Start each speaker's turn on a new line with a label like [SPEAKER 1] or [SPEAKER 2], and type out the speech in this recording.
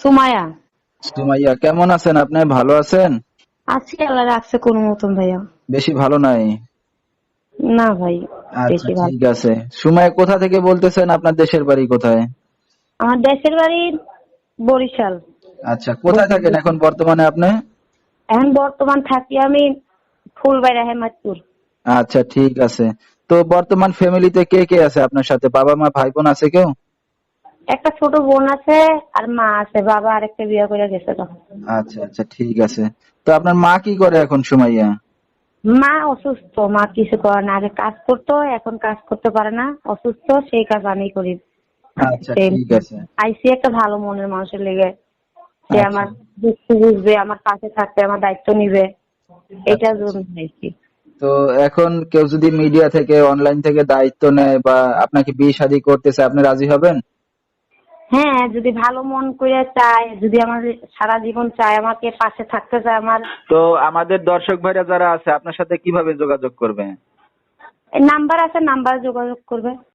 [SPEAKER 1] সুমায়া
[SPEAKER 2] সুমাইয়া কেমন আছেন আপনি? ভালো আছেন?
[SPEAKER 1] আজকে আল্লাহ রাখছে কোন মতন ভাইয়া।
[SPEAKER 2] বেশি ভালো নাই?
[SPEAKER 1] না ভাই
[SPEAKER 2] আচ্ছা ঠিক আছে। সুমাইয়া কোথা থেকে বলতেছেন? আপনার দেশের বাড়ি কোথায়?
[SPEAKER 1] আমার দেশের বাড়ি বরিশাল।
[SPEAKER 2] আচ্ছা কোথায় থাকেন এখন বর্তমানে আপনি?
[SPEAKER 1] এখন বর্তমান থাকি আমি ফুলবাড়ি হেমাদপুর।
[SPEAKER 2] আচ্ছা ঠিক আছে। তো বর্তমান ফ্যামিলিতে কে কে আছে আপনার সাথে? বাবা মা ভাই বোন আছে কেউ?
[SPEAKER 1] একটা ছোট বোন আছে আর মা আছে বাবা আরেকটা বিয়ে করে গেছে তো
[SPEAKER 2] আচ্ছা আচ্ছা ঠিক আছে। তো আপনার মা কি করে এখন সুমাইয়া?
[SPEAKER 1] মা অসুস্থ মা কিছু করে না আগে কাজ করতো এখন কাজ করতে পারে না অসুস্থ সেই কাজ আমি করি।
[SPEAKER 2] আচ্ছা ঠিক আছে।
[SPEAKER 1] আইসি একটা ভালো মনের মানুষের লেগে। সে
[SPEAKER 2] আচ্ছা।
[SPEAKER 1] আমার দুঃখ বুঝবে আমার পাশে থাকবে আমার দায়িত্ব নিবে। এটা জন্য আইসি
[SPEAKER 2] তো এখন কেউ যদি মিডিয়া থেকে অনলাইন থেকে দায়িত্ব নেয় বা আপনাকে বিয়ে শাদী করতেছে আপনি রাজি হবেন?
[SPEAKER 1] হ্যাঁ যদি ভালো মন করে চায় যদি আমার সারা জীবন চায় আমাকে পাশে থাকতে চায় আমার।
[SPEAKER 2] তো আমাদের দর্শক ভাইরা যারা আছে আপনার সাথে কীভাবে যোগাযোগ করবে?
[SPEAKER 1] নাম্বার আছে নাম্বার যোগাযোগ করবে।